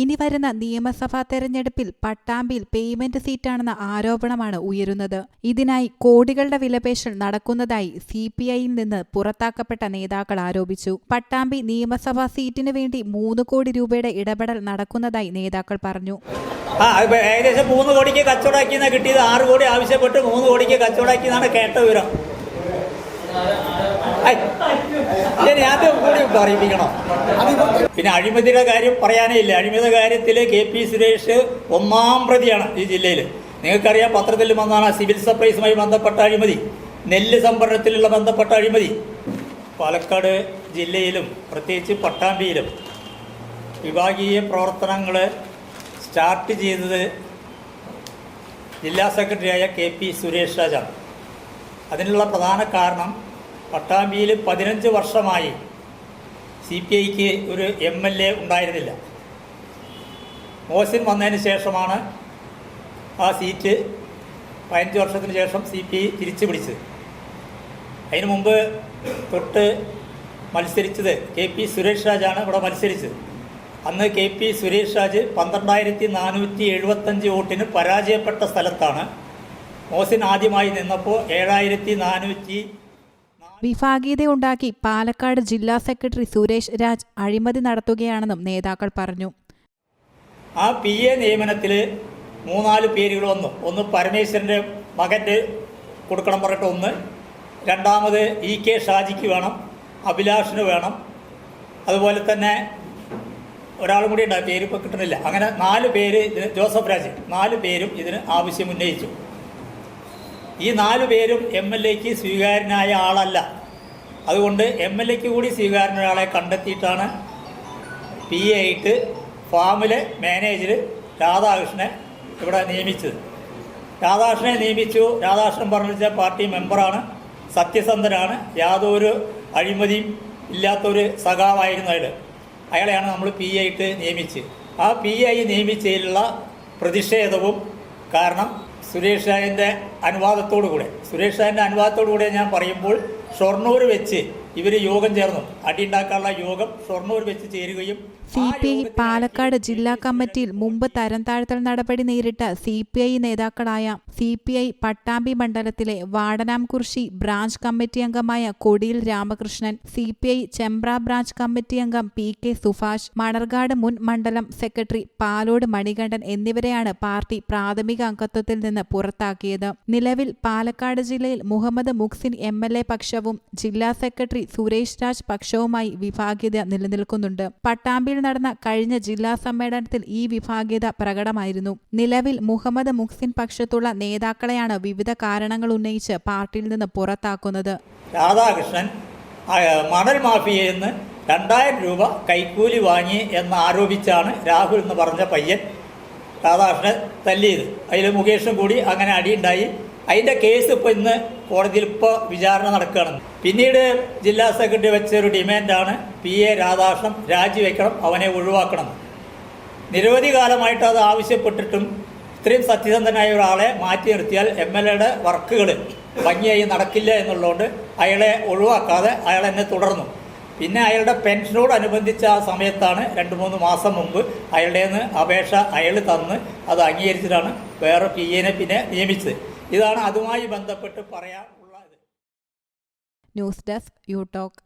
ഇനി വരുന്ന നിയമസഭാ തെരഞ്ഞെടുപ്പിൽ പട്ടാമ്പിയിൽ പേയ്മെന്റ് സീറ്റാണെന്ന ആരോപണമാണ് ഉയരുന്നത്. ഇതിനായി കോടികളുടെ വിലപേശൽ നടക്കുന്നതായി സി പി ഐയിൽ നിന്ന് പുറത്താക്കപ്പെട്ട നേതാക്കൾ ആരോപിച്ചു. പട്ടാമ്പി നിയമസഭാ സീറ്റിനു വേണ്ടി മൂന്ന് കോടി രൂപയുടെ ഇടപെടൽ നടക്കുന്നതായി നേതാക്കൾ പറഞ്ഞു. ആ ഏകദേശം മൂന്ന് കോടിക്ക് കച്ചവടാക്കിയെന്നാണ് കിട്ടിയത്? ആറ് കോടി ആവശ്യപ്പെട്ട് മൂന്ന് കോടിക്ക് കച്ചവടാക്കിയെന്നാണ് കേട്ട വിവരം. ഇനി അത് കൂടി പറയിപ്പിക്കണം പിന്നെ അഴിമതിയുടെ കാര്യം പറയാനേ ഇല്ല. അഴിമതി കാര്യത്തിൽ കെ പി സുരേഷ് ഒന്നാം പ്രതിയാണ് ഈ ജില്ലയിൽ നിങ്ങൾക്കറിയാം പത്രത്തിൽ വന്നാണ് സിവിൽ സപ്ലൈസുമായി ബന്ധപ്പെട്ട അഴിമതി. നെല്ല് സംഭരണത്തിലുള്ള ബന്ധപ്പെട്ട അഴിമതി. പാലക്കാട് ജില്ലയിലും പ്രത്യേകിച്ച് പട്ടാമ്പിയിലും വിഭാഗീയ പ്രവർത്തനങ്ങൾ സ്റ്റാർട്ട് ചെയ്തത് ജില്ലാ സെക്രട്ടറിയായ കെ പി സുരേഷ് രാജാണ്. അതിനുള്ള പ്രധാന കാരണം പട്ടാമ്പിയിൽ പതിനഞ്ച് വർഷമായി സി പി ഐക്ക് ഒരു എം എൽ എ ഉണ്ടായിരുന്നില്ല. മോസിൻ വന്നതിന് ശേഷമാണ് ആ സീറ്റ് പതിനഞ്ച് വർഷത്തിന് ശേഷം സി പി ഐ തിരിച്ചു പിടിച്ചത് അതിനു മുമ്പ് തൊട്ട് മത്സരിച്ചത് കെ പി സുരേഷ് രാജാണ് ഇവിടെ മത്സരിച്ചത്. അന്ന് കെ പി സുരേഷ് രാജ് പന്ത്രണ്ടായിരത്തി നാനൂറ്റി എഴുപത്തഞ്ച് വോട്ടിന് പരാജയപ്പെട്ട സ്ഥലത്താണ്. മോസിൻ ആദ്യമായി നിന്നപ്പോൾ ഏഴായിരത്തി നാനൂറ്റി വിഭാഗീയതയുണ്ടാക്കി പാലക്കാട് ജില്ലാ സെക്രട്ടറി സുരേഷ് രാജ് അഴിമതി നടത്തുകയാണെന്നും നേതാക്കൾ പറഞ്ഞു. ആ പി എ നിയമനത്തിൽ മൂന്നാൽ പേരുകൾ വന്നു. ഒന്ന് പരമേശ്വരന്റെ മകന്റെ കൊടുക്കണം പറഞ്ഞിട്ട് ഒന്ന്. രണ്ടാമത് ഇ കെ ഷാജിക്ക് വേണം അഭിലാഷിന് വേണം. അതുപോലെ തന്നെ ഒരാളും കൂടി ഉണ്ട് പേര് ഇപ്പോൾ കിട്ടുന്നില്ല അങ്ങനെ നാല് പേര് ഇതിന് ജോസഫ് രാജ് നാല് പേരും ഇതിന് ആവശ്യം ഉന്നയിച്ചു. ഈ നാലു പേരും എം എൽ എക്ക് സ്വീകാര്യനായ ആളല്ല. അതുകൊണ്ട് എം എൽ എക്ക് കൂടി സ്വീകാര്യനായ ആളെ കണ്ടെത്തിയിട്ടാണ് പി എ ആയിട്ട് ഫാമിലെ മാനേജർ രാധാകൃഷ്ണനെ ഇവിടെ നിയമിച്ചത്. രാധാകൃഷ്ണനെ നിയമിച്ചു. രാധാകൃഷ്ണൻ പറഞ്ഞ പാർട്ടി മെമ്പറാണ് സത്യസന്ധനാണ് യാതൊരു അഴിമതിയും ഇല്ലാത്തൊരു സഖാവായിരുന്നു അയാൾ അയാളെയാണ് നമ്മൾ പി ആയിട്ട് നിയമിച്ച് ആ പി ഐ നിയമിച്ചതിലുള്ള പ്രതിഷേധവും കാരണം സുരേഷ് രായന്റെ അനുവാദത്തോടു കൂടെ സുരേഷ് രായന്റെ അനുവാദത്തോടു കൂടെ ഞാൻ പറയുമ്പോൾ ഷൊർണൂർ വെച്ച് ഇവർ യോഗം ചേർന്നു. അടിയുണ്ടാക്കാനുള്ള യോഗം ഷൊർണൂർ വെച്ച് ചേരുകയും സി പി ഐ പാലക്കാട് ജില്ലാ കമ്മിറ്റിയിൽ മുമ്പ് തരം താഴ്ത്തൽ നടപടി നേരിട്ട സി പി ഐ നേതാക്കളായ സി പി ഐ പട്ടാമ്പി മണ്ഡലത്തിലെ വാടനാംകുർശി ബ്രാഞ്ച് കമ്മിറ്റി അംഗമായ Kodiyil Ramakrishnan C P I Chembra branch committee അംഗം പി കെ സുഭാഷ് മണർകാട് മുൻ മണ്ഡലം സെക്രട്ടറി പാലോട് മണികണ്ഠൻ എന്നിവരെയാണ് പാർട്ടി പ്രാഥമിക അംഗത്വത്തിൽ നിന്ന് പുറത്താക്കിയത്. നിലവിൽ പാലക്കാട് ജില്ലയിൽ Muhammad Muhsin M L A പക്ഷവും ജില്ലാ സെക്രട്ടറി സുരേഷ് രാജ് പക്ഷവുമായി വിഭാഗീയത നിലനിൽക്കുന്നുണ്ട്. പട്ടാമ്പിയിൽ നടന്ന കഴിഞ്ഞ ജില്ലാ സമ്മേളനത്തിൽ ഈ വിഭാഗീയത പ്രകടമായിരുന്നു. നിലവിൽ മുഹമ്മദ് മുഹ്സിൻ പക്ഷത്തുള്ള നേതാക്കളെയാണ് വിവിധ കാരണങ്ങൾ ഉന്നയിച്ച് പാർട്ടിയിൽ നിന്ന് പുറത്താക്കുന്നത്. രാധാകൃഷ്ണൻ മണൽ മാഫിയയിൽ നിന്ന് രണ്ടായിരം രൂപ കൈക്കൂലി വാങ്ങി എന്ന് ആരോപിച്ചാണ് രാഹുൽ എന്ന് പറഞ്ഞ പയ്യൻ രാധാകൃഷ്ണൻ തല്ലിയത്. അതിൽ മുകേഷും കൂടി അങ്ങനെ അടിയുണ്ടായി. അതിന്റെ കേസ് ഇപ്പോൾ ഇന്ന് കോടതിയിൽ ഇപ്പോൾ വിചാരണ നടക്കുകയാണ്. പിന്നീട് ജില്ലാ സെക്രട്ടറി വെച്ച ഒരു ഡിമാൻഡാണ് പി എ രാധാകൃഷ്ണൻ രാജിവെക്കണം അവനെ ഒഴിവാക്കണം. നിരവധി കാലമായിട്ട് അത് ആവശ്യപ്പെട്ടിട്ടും ഇത്രയും സത്യസന്ധനായ ഒരാളെ മാറ്റി നിർത്തിയാൽ എം എൽ എയുടെ വർക്കുകൾ ഭംഗിയായി നടക്കില്ല എന്നുള്ളതുകൊണ്ട് അയാളെ ഒഴിവാക്കാതെ അയാൾ എന്നെ തുടർന്നു. പിന്നെ അയാളുടെ പെൻഷനോടനുബന്ധിച്ച ആ സമയത്താണ് രണ്ട് മൂന്ന് മാസം മുമ്പ് അയാളുടെ അപേക്ഷ അയാൾ തന്ന് അത് അംഗീകരിച്ചിട്ടാണ് വേറെ പി എനെ പിന്നെ നിയമിച്ചത്. ഇതാണ് അതുമായി ബന്ധപ്പെട്ട് പറയാനുള്ളത്. News desk you talk